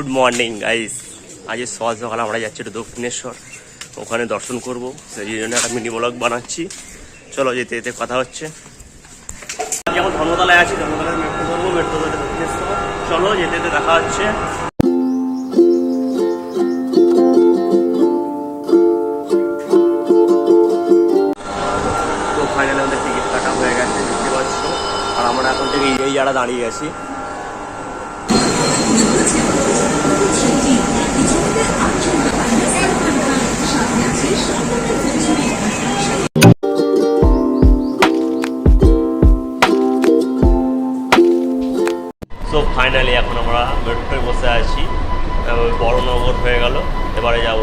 Good morning guys আজ সকাল সকাল আমরা যাচ্ছি একটু দক্ষিণেশ্বর। ওখানে দর্শন করব। সেই জন্য একটা মিনি ব্লগ বানাচ্ছি। চলো যেতে যেতে কথা হচ্ছে। যেমন ধর্মতলায় আছি ধর্মতলায় মেট্রো ধরবো, মেট্রো ধরে দক্ষিণেশ্বর। চলো যেতে যেতে দেখা হচ্ছে। তো আমাদের টিকিট কাটা হয়ে গেছে আর আমরা এখন থেকে এই জায়গা দাঁড়িয়ে আছি। সো ফাইনালি এখন আমরা মেট্রোয় বসে আছি। আহ, বড়নগর হয়ে গেল। এবারে যাব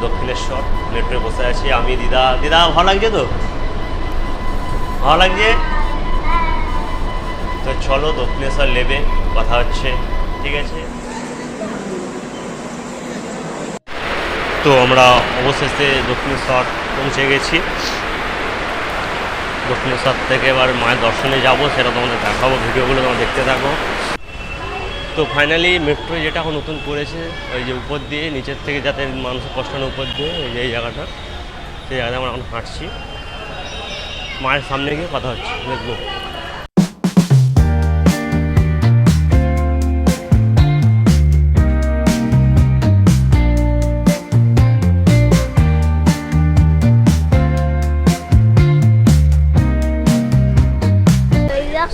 দক্ষিণেশ্বর মেট্রোয় বসে আছি। আমি দিদা দিদা ভালো লাগছে তো? ভালো লাগছে? তো চলো দক্ষিণেশ্বর নেবে কথা হচ্ছে। ঠিক আছে? তো আমরা অবশেষে দক্ষিণেশ্বর পৌঁছে গেছি। দক্ষিণেশ্বর থেকে এবার মায়ের দর্শনে যাব, সেটা তোমাদের দেখাবো, ভিডিওগুলো তোমরা দেখতে থাকো। তো ফাইনালি মেট্রো যেটা এখন নতুন করেছে, ওই যে উপর দিয়ে, নিচের থেকে যাতে মানুষের কষ্ট উপর দিয়ে, এই যে এই জায়গাটা, সেই জায়গাটা আমরা এখন হাঁটছি। মায়ের সামনে গিয়ে কথা হচ্ছে, দেখব।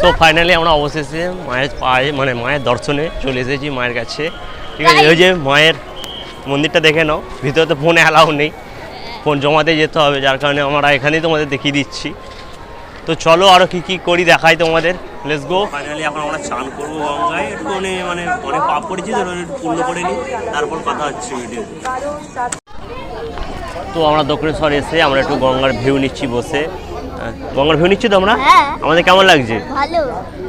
তো ফাইনালি আমরা অবশেষে মায়ের পায়ে মানে মায়ের দর্শনে চলে এসেছি মায়ের কাছে। ঠিক আছে ওই যে মায়ের মন্দিরটা দেখে নাও ভিতরে তো ফোন অ্যালাউ নেই। ফোন জমাতে যেতে হবে যার কারণে আমরা এখানেই তোমাদের দেখিয়ে দিচ্ছি। তো চলো আরও কী কী করি দেখাই তোমাদের। লেটস গো ফাইনালি এখন আমরা চান করব গঙ্গায়। একটু মানে মানে অনেক পাপ করেছি তো একটু পূর্ণ করে নিই। তারপর কথা হচ্ছে ভিডিও তো। আমরা দক্ষিণেশ্বর এসে আমরা একটু গঙ্গার ভিউ নিচ্ছি বসে। গঙ্গার ভিউ নিচ্ছি তো আমরা হ্যাঁ। আমাদের কেমন লাগছে?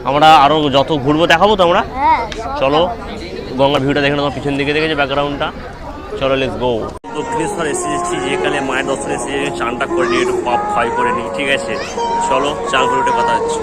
আমরা আরও যত ঘুরবো দেখাবো তো আমরা হ্যাঁ চলো গঙ্গার ভিউটা দেখে তোমার পিছন দিকে দেখেছি ব্যাকগ্রাউন্ডটা চলো লেস গো দক্ষিণেশ্বর এসে যাচ্ছি যেখানে মায়ের দর্শন এসে চানটা করে নিই একটু পাপ ক্ষয় করে নিই ঠিক আছে? চলো চান করে উঠে কথা হচ্ছে।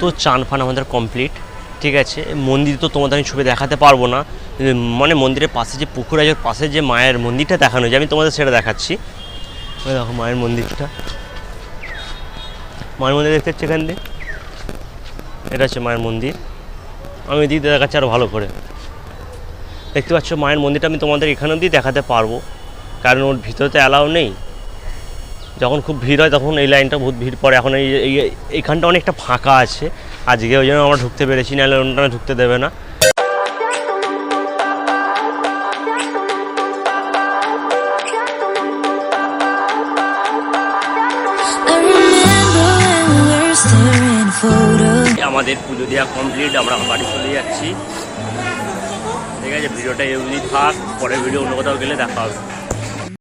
তো চান ফান আমাদের কমপ্লিট ঠিক আছে? মন্দির তো তোমাদের আমি ছবি দেখাতে পারব না। মানে মন্দিরের পাশে যে পুকুর আছে পাশে যে মায়ের মন্দিরটা দেখানো যায় আমি তোমাদের সেটা দেখাচ্ছি। দেখো মায়ের মন্দিরটা। মায়ের মন্দির দেখতে পাচ্ছি এখান দিয়ে। এটা হচ্ছে মায়ের মন্দির। আমি দিদি দেখাচ্ছি আরও ভালো করে। দেখতে পাচ্ছ মায়ের মন্দিরটা আমি তোমাদের এখানে দিয়ে দেখাতে পারব। কারণ ওর ভিতরে তো অ্যালাউ নেই। যখন খুব ভিড় হয় তখন এই লাইনটা বহুত ভিড় পড়ে। এখন এই এই- এইখানটা অনেকটা ফাঁকা আছে। আজকে ওই জন্য আমরা ঢুকতে পেরেছি, নাহলে অন্যরা ঢুকতে দেবে না. আমাদের পুজো দেওয়া কমপ্লিট আমরা বাড়ি চলে যাচ্ছি। ঠিক আছে, ভিডিওটা এমনি থাক, পরের ভিডিও অন্য কোথাও গেলে দেখা হবে।